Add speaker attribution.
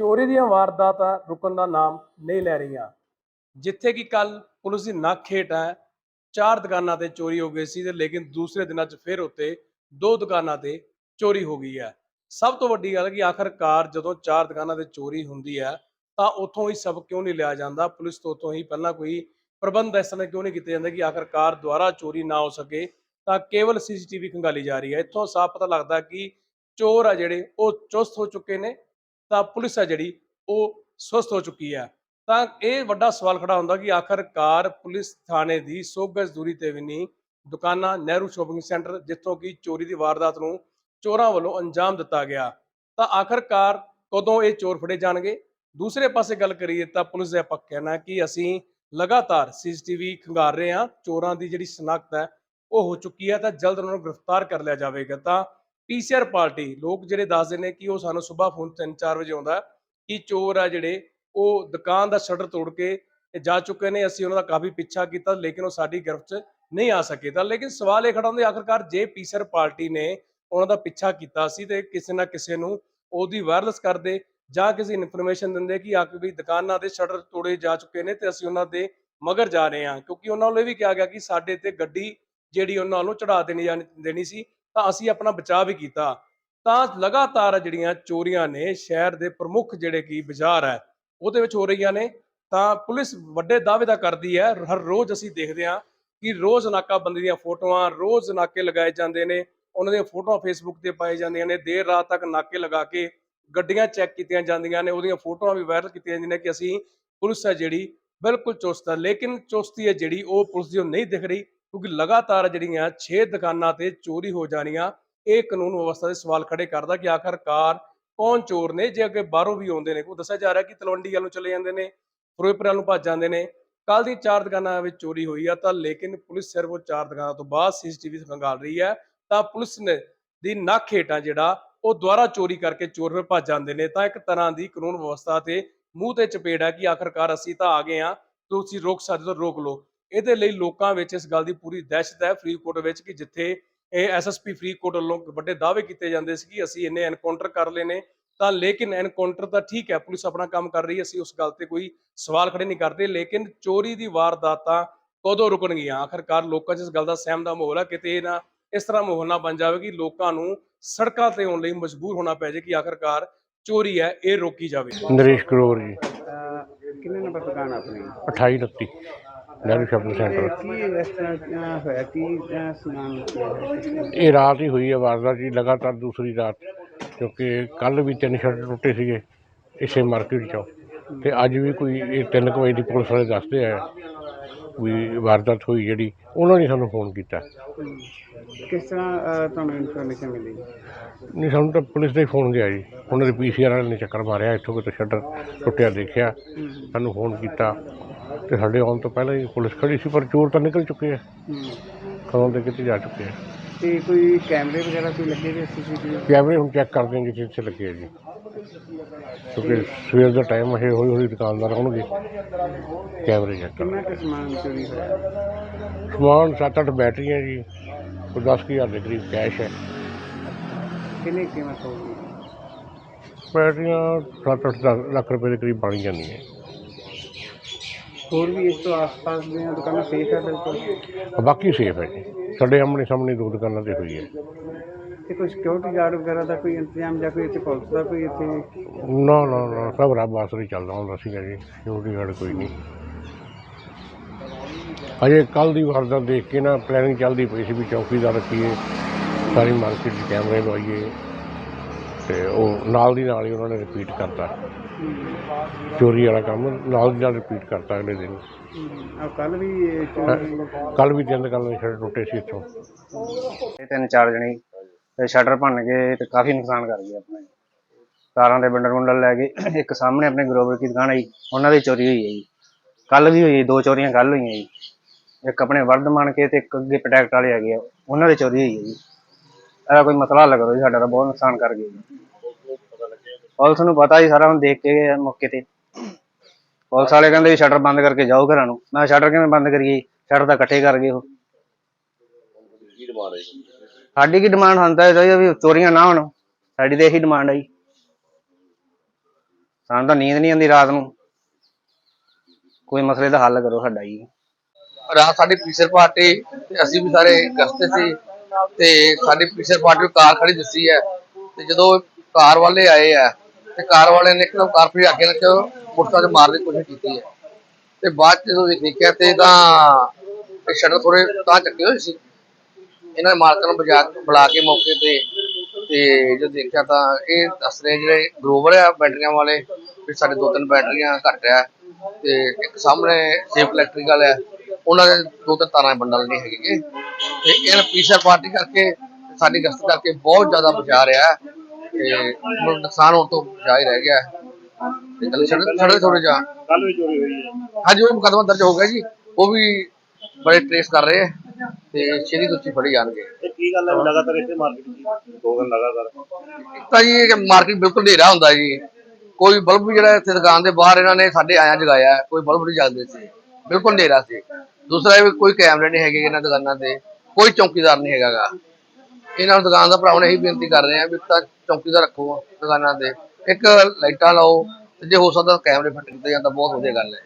Speaker 1: ਚੋਰੀ ਦੀਆਂ ਵਾਰਦਾਤਾਂ ਰੁਕਣ ਦਾ ਨਾਮ ਨਹੀਂ ਲੈ ਰਹੀਆਂ। ਜਿੱਥੇ ਕਿ ਕੱਲ ਪੁਲਿਸ ਦੀ ਨੱਕ ਹੇਠ ਹੈ ਚਾਰ ਦੁਕਾਨਾਂ ਤੇ ਚੋਰੀ ਹੋ ਗਈ ਸੀ ਤੇ ਲੇਕਿਨ ਦੂਸਰੇ ਦਿਨਾਂ 'ਚ ਫਿਰ ਉੱਤੇ ਦੋ ਦੁਕਾਨਾਂ ਤੇ ਚੋਰੀ ਹੋ ਗਈ ਹੈ। ਸਭ ਤੋਂ ਵੱਡੀ ਗੱਲ ਕਿ ਆਖਰਕਾਰ ਜਦੋਂ ਚਾਰ ਦੁਕਾਨਾਂ ਤੇ ਚੋਰੀ ਹੁੰਦੀ ਹੈ ਤਾਂ ਉੱਥੋਂ ਹੀ ਸਭ ਕਿਉਂ ਨਹੀਂ ਲਿਆ ਜਾਂਦਾ? ਪੁਲਿਸ ਤੋਂ ਉੱਥੋਂ ਹੀ ਪਹਿਲਾਂ ਕੋਈ ਪ੍ਰਬੰਧ ਇਸ ਤਰ੍ਹਾਂ ਕਿਉਂ ਨਹੀਂ ਕੀਤੇ ਜਾਂਦੇ ਕਿ ਆਖਰਕਾਰ ਦੁਆਰਾ ਚੋਰੀ ਨਾ ਹੋ ਸਕੇ? ਤਾਂ ਕੇਵਲ ਸੀਸੀਟੀਵੀ ਖੰਗਾਲੀ ਜਾ ਰਹੀ ਹੈ। ਇੱਥੋਂ ਸਾਫ਼ ਪਤਾ ਲੱਗਦਾ ਕਿ ਚੋਰ ਆ ਜਿਹੜੇ, ਉਹ ਚੁਸਤ ਹੋ ਚੁੱਕੇ ਨੇ। ਤਾਂ ਪੁਲਿਸ ਹੈ ਜਿਹੜੀ, ਉਹ ਸੁਸਤ ਹੋ ਚੁੱਕੀ ਹੈ। ਤਾਂ ਇਹ ਵੱਡਾ ਸਵਾਲ ਖੜਾ ਹੁੰਦਾ ਕਿ ਆਖਰਕਾਰ ਪੁਲਿਸ ਥਾਣੇ ਦੀ 100 ਗਜ਼ ਦੂਰੀ ਤੇ ਵੀ ਨਹੀਂ, ਦੁਕਾਨਾਂ, ਨਹਿਰੂ ਸ਼ੋਪਿੰਗ ਸੈਂਟਰ, ਜਿੱਥੋਂ ਕਿ ਚੋਰੀ ਦੀ ਵਾਰਦਾਤ ਨੂੰ ਚੋਰਾਂ ਵੱਲੋਂ ਅੰਜਾਮ ਦਿੱਤਾ ਗਿਆ। ਤਾਂ ਆਖਰਕਾਰ ਕਦੋਂ ਇਹ ਚੋਰ ਫੜੇ ਜਾਣਗੇ? ਦੂਸਰੇ ਪਾਸੇ ਗੱਲ ਕਰੀਏ ਤਾਂ ਪੁਲਿਸ ਦਾ ਪੱਕਾ ਕਹਿਣਾ ਹੈ ਕਿ ਅਸੀਂ ਲਗਾਤਾਰ ਸੀਸੀਟੀਵੀ ਖੰਗਾਰ ਰਹੇ ਹਾਂ। ਚੋਰਾਂ ਦੀ ਜਿਹੜੀ ਸ਼ਨਾਖਤ ਹੈ, ਉਹ ਹੋ ਚੁੱਕੀ ਹੈ ਤਾਂ ਜਲਦ ਉਹਨਾਂ ਨੂੰ ਗ੍ਰਿਫਤਾਰ ਕਰ ਲਿਆ ਜਾਵੇਗਾ। ਤਾਂ ਪੀਸੀਆਰ ਪਾਰਟੀ, ਲੋਕ ਜਿਹੜੇ ਦੱਸਦੇ ਨੇ ਕਿ ਉਹ ਸਾਨੂੰ ਸਵੇਰ ਫੋਨ 3-4 ਵਜੇ ਆਉਂਦਾ ਕਿ ਚੋਰ ਆ ਜਿਹੜੇ, ਉਹ ਦੁਕਾਨ ਦਾ ਸ਼ਟਰ ਤੋੜ ਕੇ ਜਾ ਚੁੱਕੇ ਨੇ, ਅਸੀਂ ਉਹਨਾਂ ਦਾ ਕਾਫੀ ਪਿੱਛਾ ਕੀਤਾ, ਲੇਕਿਨ ਉਹ ਸਾਡੀ ਗ੍ਰਿਫਤ 'ਚ ਨਹੀਂ ਆ ਸਕੇ। ਤਾਂ ਲੇਕਿਨ ਸਵਾਲ ਇਹ ਖੜਾ ਹੁੰਦਾ, ਆਖਰਕਾਰ ਜੇ ਪੀਸੀਆਰ ਪਾਰਟੀ ਨੇ ਉਹਨਾਂ ਦਾ ਪਿੱਛਾ ਕੀਤਾ ਸੀ ਤੇ ਕਿਸੇ ਨਾ ਕਿਸੇ ਨੂੰ ਉਹਦੀ ਵਾਇਰਲੈਸ ਕਰਦੇ ਜਾਂ ਕਿਸੇ ਇਨਫੋਰਮੇਸ਼ਨ ਦਿੰਦੇ ਕਿ ਆ ਕੇ ਵੀ ਦੁਕਾਨਾਂ ਦੇ ਸ਼ਟਰ ਤੋੜੇ ਜਾ ਚੁੱਕੇ ਨੇ ਤੇ ਅਸੀਂ ਉਹਨਾਂ ਦੇ ਮਗਰ ਜਾ ਰਹੇ ਹਾਂ, ਕਿਉਂਕਿ ਉਹਨਾਂ ਨੂੰ ਇਹ ਵੀ ਕਿਹਾ ਗਿਆ ਕਿ ਸਾਡੇ ਤੇ ਗੱਡੀ ਜਿਹੜੀ ਉਹਨਾਂ ਨੂੰ ਚੜਾ ਦੇਣੀ ਜਾਣੀ ਦੇਣੀ ਸੀ ਤਾਂ ਅਸੀਂ ਆਪਣਾ ਬਚਾਅ ਵੀ ਕੀਤਾ। ਤਾਂ ਲਗਾਤਾਰ ਜਿਹੜੀਆਂ ਚੋਰੀਆਂ ਨੇ, ਸ਼ਹਿਰ ਦੇ ਪ੍ਰਮੁੱਖ ਜਿਹੜੇ ਕੀ ਬਾਜ਼ਾਰ ਹੈ, ਉਹਦੇ ਵਿੱਚ ਹੋ ਰਹੀਆਂ ਨੇ। ਤਾਂ ਪੁਲਿਸ ਵੱਡੇ ਦਾਅਵੇ ਦਾ ਕਰਦੀ ਹੈ, ਹਰ ਰੋਜ਼ ਅਸੀਂ ਦੇਖਦੇ ਹਾਂ ਕਿ ਰੋਜ਼ ਨਾਕਾਬੰਦੀ ਦੀਆਂ ਫੋਟੋਆਂ, ਰੋਜ਼ ਨਾਕੇ ਲਗਾਏ ਜਾਂਦੇ ਨੇ। ਉਹਨਾਂ ਦੀਆਂ ਫੋਟੋਆਂ ਫੇਸਬੁੱਕ ਤੇ ਪਾਏ ਜਾਂਦੀਆਂ ਨੇ। ਦੇਰ ਰਾਤ ਤੱਕ ਨਾਕੇ ਲਗਾ ਕੇ ਗੱਡੀਆਂ ਚੈੱਕ ਕੀਤੀਆਂ ਜਾਂਦੀਆਂ ਨੇ। ਉਹਦੀਆਂ ਫੋਟੋਆਂ ਵੀ ਵਾਇਰਲ ਕੀਤੀਆਂ ਜਾਂਦੀਆਂ ਨੇ ਕਿ ਅਸੀਂ ਪੁਲਿਸ ਹੈ ਜਿਹੜੀ ਬਿਲਕੁਲ ਚੁਸਤ ਹੈ। ਲੇਕਿਨ ਚੁਸਤੀ ਹੈ ਜਿਹੜੀ, ਉਹ ਪੁਲਿਸ ਦੀ ਉਹ ਨਹੀਂ ਦਿਖ ਰਹੀ। ਕਿਉਂਕਿ ਲਗਾਤਾਰ ਜਿਹੜੀਆਂ 6 ਦੁਕਾਨਾਂ ਤੇ ਚੋਰੀ ਹੋ ਜਾਣੀਆਂ, ਇਹ ਕਾਨੂੰਨ ਵਿਵਸਥਾ ਦੇ ਸਵਾਲ ਖੜੇ ਕਰਦਾ ਕਿ ਆਖਰਕਾਰ ਕੌਣ ਚੋਰ ਨੇ? ਜੇ ਅੱਗੇ ਬਾਹਰੋਂ ਵੀ ਆਉਂਦੇ ਨੇ ਕੋਈ ਦੱਸਿਆ ਜਾ ਰਿਹਾ ਕਿ ਤਲਵੰਡੀ ਵੱਲ ਨੂੰ ਚਲੇ ਜਾਂਦੇ ਨੇ, ਫਿਰੋਜ਼ਪੁਰ ਵੱਲ ਨੂੰ ਭੱਜ ਜਾਂਦੇ ਨੇ। ਕੱਲ ਦੀ ਚਾਰ ਦੁਕਾਨਾਂ ਵਿੱਚ ਚੋਰੀ ਹੋਈ ਆ, ਤਾਂ ਲੇਕਿਨ ਪੁਲਿਸ ਸਿਰਫ ਉਹ ਚਾਰ ਦੁਕਾਨਾਂ ਤੋਂ ਬਾਅਦ ਸੀਸੀਟੀਵੀ ਖੰਗਾਲ ਰਹੀ ਹੈ। ਤਾਂ ਪੁਲਿਸ ਨੇ ਦੀ ਨੱਕ ਹੇਠਾਂ ਜਿਹੜਾ, ਉਹ ਦੁਬਾਰਾ ਚੋਰੀ ਕਰਕੇ ਚੋਰ ਫਿਰ ਭੱਜ ਜਾਂਦੇ ਨੇ। ਤਾਂ ਇੱਕ ਤਰ੍ਹਾਂ ਦੀ ਕਾਨੂੰਨ ਵਿਵਸਥਾ ਤੇ ਮੂੰਹ ਤੇ ਚਪੇੜ ਹੈ ਕਿ ਆਖਰਕਾਰ ਅਸੀਂ ਤਾਂ ਆ ਗਏ ਆ ਤੁਸੀਂ ਰੋਕ ਸਕਦੇ ਹੋ ਰੋਕ ਲਓ। ਇਹਦੇ ਲਈ ਲੋਕਾਂ ਵਿੱਚ ਇਸ ਗੱਲ ਦੀ ਪੂਰੀ ਦਹਿਸ਼ਤ ਹੈ ਫਰੀਦਕੋਟ ਵਿੱਚ ਕਿ ਜਿੱਥੇ ਇਹ ਐਸਐਸਪੀ ਫਰੀਦਕੋਟ ਵੱਲੋਂ ਵੱਡੇ ਦਾਅਵੇ ਕੀਤੇ ਜਾਂਦੇ ਸੀ ਕਿ ਅਸੀਂ ਇਹਨੇ ਐਨਕਾਊਂਟਰ ਕਰ ਲਏ ਨੇ ਤਾਂ ਲੇਕਿਨ ਐਨਕਾਊਂਟਰ ਤਾਂ ਠੀਕ ਹੈ ਪੁਲਿਸ ਆਪਣਾ ਕੰਮ ਕਰ ਰਹੀ ਹੈ ਅਸੀਂ ਉਸ ਗੱਲ ਤੇ ਕੋਈ ਸਵਾਲ ਖੜੇ ਨਹੀਂ ਕਰਦੇ ਲੇਕਿਨ ਚੋਰੀ ਦੀ ਵਾਰਦਾਤਾਂ ਕਦੋਂ ਰੁਕਣਗੀਆਂ? ਆਖਰਕਾਰ ਲੋਕਾਂ 'ਚ ਇਸ ਗੱਲ ਦਾ ਸਹਿਮ ਦਾ ਮਾਹੌਲ ਹੈ ਕਿਤੇ ਇਹ ਨਾ ਇਸ ਤਰ੍ਹਾਂ ਮਾਹੌਲ ਨਾ ਬਣ ਜਾਵੇ ਕਿ ਲੋਕਾਂ ਨੂੰ ਸੜਕਾਂ ਤੇ ਆਉਣ ਲਈ ਮਜਬੂਰ ਹੋਣਾ ਪੈ ਜਾਏ ਕਿ ਆਖਰਕਾਰ ਚੋਰੀ ਹੈ ਇਹ ਰੋਕੀ ਜਾਵੇ।
Speaker 2: ਨਰੇਸ਼ ਕਰੋਰ ਜੀ।
Speaker 3: ਕਿੰਨੇ ਨੰਬਰ ਦੁਕਾਨ ਆਪਣੀ?
Speaker 2: 28 29 ਨਹਿਰੂ ਸ਼ਾਪਿੰਗ
Speaker 3: ਤੇ
Speaker 2: ਸੈਂਟਰ।
Speaker 3: ਕੀ ਇਸ ਤਰ੍ਹਾਂ ਅਹ, ਹੋਇਆ? ਕੀ ਅਹ, ਸਮਾਨ ਲੁੱਟਿਆ?
Speaker 2: ਇਹ ਰਾਤ ਹੀ ਹੋਈ ਹੈ ਵਾਰਦਾਤ ਜੀ ਲਗਾਤਾਰ ਦੂਸਰੀ ਰਾਤ ਕਿਉਂਕਿ ਕੱਲ ਵੀ ਤਿੰਨ ਸ਼ਟਰ ਟੁੱਟੇ ਸੀਗੇ ਇਸੇ ਮਾਰਕੀਟ ਚੋਂ। ਤੇ ਅੱਜ ਵੀ ਕੋਈ ਇਹ ਤਿੰਨ ਕੁ ਵਜੇ ਦੀ ਪੁਲਿਸ ਵਾਲੇ ਦੱਸਦੇ ਆ ਵੀ ਵਾਰਦਾਤ ਹੋਈ ਜਿਹੜੀ ਉਹਨਾਂ ਨੇ ਸਾਨੂੰ ਫੋਨ ਕੀਤਾ।
Speaker 3: ਕਿਸ ਤਰ੍ਹਾਂ ਅਹ, ਤੁਹਾਨੂੰ ਇਨਫੋਰਮੇਸ਼ਨ ਮਿਲੀ?
Speaker 2: ਨਹੀਂ ਸਾਨੂੰ ਤਾਂ ਪੁਲਿਸ ਦਾ ਹੀ ਫੋਨ ਗਿਆ ਜੀ। ਉਹਨਾਂ ਦੇ ਪੀਸੀਆਰ ਵਾਲੇ ਨੇ ਚੱਕਰ ਮਾਰਿਆ ਇੱਥੋਂ ਕਿਤੇ ਸ਼ਟਰ ਟੁੱਟਿਆ ਦੇਖਿਆ। ਸਾਨੂੰ ਫੋਨ ਕੀਤਾ। ਤੇ ਸਾਡੇ ਆਉਣ ਤੋਂ ਪਹਿਲਾਂ ਹੀ ਪੁਲਿਸ ਖੜੀ ਸੀ ਪਰ ਚੋਰ ਤਾਂ ਨਿਕਲ ਚੁੱਕੇ ਆ।
Speaker 3: ਹਮ।
Speaker 2: ਕਦੋਂ ਦੇ ਕਿਤੇ ਜਾ ਚੁੱਕੇ ਆ।
Speaker 3: ਤੇ ਕੋਈ ਕੈਮਰੇ ਵਗੈਰਾ ਕੋਈ ਲੱਗੇ ਹੋਏ ਸੀਸੀਟੀਵੀ?
Speaker 2: ਕੈਮਰੇ ਹੁਣ ਚੈੱਕ ਕਰਦੇ ਹਾਂ ਜਿੱਥੇ ਜਿੱਥੇ ਲੱਗੇ ਆ ਜੀ। ਕਿਉਂਕਿ ਸਵੇਰ ਦਾ ਟਾਈਮ ਹੈ ਹੌਲੀ ਹੌਲੀ ਦੁਕਾਨਦਾਰ ਆਉਣਗੇ। ਕੈਮਰੇ ਚੈੱਕ ਕਰਨ
Speaker 3: ਕਿੰਨਾ ਕੁ ਸਮਾਨ ਚੋਰੀ ਹੋਇਆ?
Speaker 2: ਸਮਾਨ 7-8 ਬੈਟਰੀਆਂ ਜੀ ਕੋਈ 10000 ਦੇ ਕਰੀਬ ਕੈਸ਼ ਹੈ।
Speaker 3: ਕਿੰਨੀ ਕੀਮਤ ਹੋਊਗੀ
Speaker 2: ਬੈਟਰੀਆਂ 7-8 ਲੱਖ ਰੁਪਏ ਦੇ ਕਰੀਬ ਬਣ ਜਾਂਦੀਆਂ।
Speaker 3: ਹੋਰ ਵੀ ਇਸ ਤੋਂ ਆਸ-ਪਾਸ ਦੀਆਂ ਦੁਕਾਨਾਂ ਸੇਫ ਹੈ ਬਿਲਕੁਲ
Speaker 2: ਬਾਕੀ ਸੇਫ ਹੈ ਜੀ। ਸਾਡੇ ਆਮਣੇ ਸਾਹਮਣੇ ਦੋ ਦੁਕਾਨਾਂ ਤੇ ਹੋਈ ਹੈ।
Speaker 3: ਤੇ ਕੋਈ ਸਿਕਿਉਰਿਟੀ ਗਾਰਡ ਵਗੈਰਾ ਦਾ ਕੋਈ ਇੰਤਜ਼ਾਮ ਜਾਂ ਕੋਈ ਇੱਥੇ ਪੁਲਿਸ ਦਾ ਕੋਈ ਇੱਥੇ?
Speaker 2: ਨਾ ਨਾ ਨਾ ਸਭ ਰੱਬ ਆਸਰੇ ਚੱਲਦਾ ਹੁੰਦਾ ਸੀਗਾ ਜੀ। ਸਿਕਿਉਰਿਟੀ ਗਾਰਡ ਕੋਈ ਨਹੀਂ। ਅਜੇ ਕੱਲ ਦੀ ਵਾਰਦਾਤ ਦੇਖ ਕੇ ਨਾ ਪਲੈਨਿੰਗ ਚੱਲਦੀ ਪਈ ਸੀ ਵੀ ਚੌਕੀਦਾਰ ਰੱਖੀਏ ਸਾਰੀ ਮਾਰਕੀਟ 'ਚ ਕੈਮਰੇ ਲਵਾਈਏ। ਤੇ ਉਹ ਨਾਲ ਦੀ ਨਾਲ ਹੀ ਉਹਨਾਂ ਨੇ ਰਿਪੀਟ ਕਰਤਾ। ਚੋਰੀ ਵਾਲਾ ਕੰਮ ਨਾਲ ਦੀ ਨਾਲ ਰਿਪੀਟ ਕਰਤਾ ਅਗਲੇ ਦਿਨ।
Speaker 3: ਆ ਕੱਲ ਵੀ
Speaker 2: ਕੱਲ ਵੀ ਤਿੰਨ ਕੱਲ ਸ਼ਟਰ ਟੁੱਟੇ ਸੀ ਇੱਥੋਂ।
Speaker 4: ਇਹ ਤਿੰਨ ਚਾਰ ਜਣੇ ਤੇ ਸ਼ਟਰ ਭੰਨ ਗਏ ਤੇ ਕਾਫੀ ਨੁਕਸਾਨ ਕਰ ਗਏ ਆਪਣਾ। ਕਾਰਾਂ ਦੇ ਬੰਡਲ ਬੰਡਲ ਲੈ ਗਏ ਇੱਕ ਸਾਹਮਣੇ ਆਪਣੇ ਗਰੋਵਰ ਦੀ ਦੁਕਾਨ ਆਈ ਉਹਨਾਂ ਦੀ ਚੋਰੀ ਹੋਈ ਹੈ ਜੀ। ਕੱਲ ਵੀ ਹੋਈ ਦੋ ਚੋਰੀਆਂ ਕੱਲ ਹੋਈਆਂ ਜੀ। ਇੱਕ ਆਪਣੇ ਵਰਧਮਾਨ ਕੇ ਤੇ ਇੱਕ ਅੱਗੇ ਪ੍ਰੋਟੈਕਟ ਵਾਲੇ ਹੈਗੇ ਆ ਉਹਨਾਂ ਦੀ ਚੋਰੀ ਹੋਈ ਹੈ ਜੀ। ਇਹਦਾ ਕੋਈ ਮਸਲਾ ਹੱਲ ਕਰੋ ਜੀ ਸਾਡਾ ਤਾਂ ਬਹੁਤ ਨੁਕਸਾਨ ਕਰ ਗਏ ਜੀ। ਪੁਲਿਸ ਨੂੰ ਪਤਾ ਜੀ ਸਾਰਾ, ਹੁਣ ਦੇਖ ਕੇ ਗਏ ਆ ਮੌਕੇ ਤੇ। ਪੁਲਿਸ ਵਾਲੇ ਕਹਿੰਦੇ ਵੀ ਸ਼ਟਰ ਬੰਦ ਕਰਕੇ ਜਾਓ ਘਰਾਂ ਨੂੰ। ਮੈਂ ਸ਼ਟਰ ਕਿਵੇਂ ਬੰਦ ਕਰੀਏ? ਸ਼ਟਰ ਤਾਂ ਇਕੱਠੇ ਕਰ ਗਏ ਉਹ। ਸਾਡੀ ਕੀ ਡਿਮਾਂਡ ਹੁੰਦਾ ਹੈ ਵੀ ਚੋਰੀਆਂ ਨਾ ਹੋਣ। ਸਾਡੀ ਤੇ ਇਹੀ ਡਿਮਾਂਡ ਹੈ ਜੀ। ਸਾਨੂੰ ਤਾਂ ਨੀਂਦ ਨਹੀਂ ਆਉਂਦੀ ਰਾਤ ਨੂੰ। ਕੋਈ ਮਸਲੇ ਦਾ ਹੱਲ ਕਰੋ ਸਾਡਾ ਜੀ।
Speaker 5: ਰਾਤ ਸਾਡੀ ਪੀਸਰ ਪਾਰਟੀ ਤੇ ਅਸੀਂ ਵੀ ਸਾਰੇ ਗਸਤੇ ਸੀ ਤੇ ਸਾਡੀ ਪੀਸਰ ਪਾਰਟੀ ਨੂੰ ਕਾਰ ਖੜੀ ਦਿੱਤੀ ਹੈ। ਤੇ ਜਦੋਂ ਕਾਰ ਵਾਲੇ ਆਏ ਆ ਤੇ ਕਾਰ ਵਾਲੇ ਨੇ ਇੱਕਦਮ ਕਾਰ ਫਿਰ ਅੱਗੇ ਲੱਗ ਮੁਰਤਾ ਤੇ ਮਾਰਨ ਦੀ ਕੋਸ਼ਿਸ਼ ਕੀਤੀ ਹੈ। ਤੇ ਬਾਅਦ 'ਚ ਜਦੋਂ ਦੇਖਿਆ ਤੇ ਤਾਂ ਸ਼ਟਰ ਥੋੜੇ ਤਾਂ ਚੱਕੇ ਹੋਏ ਸੀ। ਇਹਨਾਂ ਮਾਲਕਾਂ ਨੂੰ ਬਜਾ ਬੁਲਾ ਕੇ ਮੌਕੇ ਤੇ ਤੇ ਜੋ ਦੇਖਿਆ ਤਾਂ ਇਹ ਦੱਸ ਰਹੇ ਜਿਹੜੇ ਗਰੋਵਰ ਆ, ਬੈਟਰੀਆਂ ਵਾਲੇ, ਵੀ ਸਾਡੇ ਦੋ ਤਿੰਨ ਬੈਟਰੀਆਂ ਘੱਟ ਆ, ਤੇ ਇੱਕ ਸਾਹਮਣੇ ਸੇਫ ਇਲੈਕਟ੍ਰੀਕਲ ਹੈ ਉਹਨਾਂ ਦੇ ਦੋ ਤਿੰਨ ਤਾਰਾਂ ਦੇ ਬੰਡਲ ਨਹੀਂ ਹੈਗੇ। ਤੇ ਇਹਨਾਂ ਪੀਸਰ ਪਾਰਟੀ ਕਰਕੇ, ਸਾਡੀ ਗਸ਼ਤ ਕਰਕੇ ਬਹੁਤ ਜ਼ਿਆਦਾ ਬਚਾ ਰਿਹਾ। ਤੇ ਹੁਣ ਨੁਕਸਾਨ ਹੋਣ ਤੋਂ ਹੀ ਰਹਿ ਗਿਆ ਹੈ। ਤੇ ਚੱਲ ਛੱਡ ਛੱਡ ਥੋੜੇ ਜਾ
Speaker 6: ਕੱਲ ਵੀ ਚੋਰੀ ਹੋਈ ਹੈ।
Speaker 5: ਹਾਂਜੀ ਉਹ ਮੁਕੱਦਮਾ ਦਰਜ ਹੋ ਗਿਆ ਜੀ। ਉਹ ਵੀ ਬੜੇ ਟ੍ਰੇਸ ਕਰ ਰਹੇ ਹੈ ਤੇ ਛੇਤੀ ਤੋਂ ਛੇਤੀ ਫੜੀ ਜਾਣਗੇ।
Speaker 6: ਇਹ ਕੀ ਗੱਲ ਹੈ? ਵੀ ਲਗਾਤਾਰ ਇੱਥੇ ਮਾਰਕੀਟ ਦੀ ਦੋ ਦਿਨ ਲਗਾਤਾਰ।
Speaker 5: ਇੱਕ ਤਾਂ ਜੀ ਮਾਰਕੀਟ ਬਿਲਕੁਲ ਹਨੇਰਾ ਹੁੰਦਾ ਜੀ। ਕੋਈ ਬਲਬ ਵੀ ਜਿਹੜਾ ਇੱਥੇ ਦੁਕਾਨ ਦੇ ਬਾਹਰ ਇਹਨਾਂ ਨੇ ਸਾਡੇ ਆਇਆ ਜਗਾਇਆ ਹੈ, ਕੋਈ ਬਲਬ ਨਹੀਂ ਜਗਦੇ ਸੀ ਬਿਲਕੁਲ ਹਨੇਰਾ ਸੀ। ਦੂਸਰਾ ਇਹ ਵੀ ਕੋਈ ਕੈਮਰੇ ਨਹੀਂ ਹੈਗੇ ਇਹਨਾਂ ਦੁਕਾਨਾਂ ਤੇ। ਕੋਈ ਚੌਕੀਦਾਰ ਨਹੀਂ ਹੈਗਾਗਾ। ਇਹਨਾਂ ਨੂੰ ਦੁਕਾਨ ਦਾ ਭਰਾਵਾਂ ਨੇ ਇਹੀ ਬੇਨਤੀ ਕਰ ਰਹੇ ਆ ਵੀ ਤਾਂ ਚੌਕੀਦਾਰ ਰੱਖੋ ਦੁਕਾਨਾਂ ਤੇ। ਇੱਕ ਲਾਈਟਾਂ ਲਾਓ ਤੇ ਜੇ ਹੋ ਸਕਦਾ ਕੈਮਰੇ ਫਿੱਟ ਕੀਤੇ ਜਾਂਦਾ ਬਹੁਤ ਵਧੀਆ ਗੱਲ ਹੈ।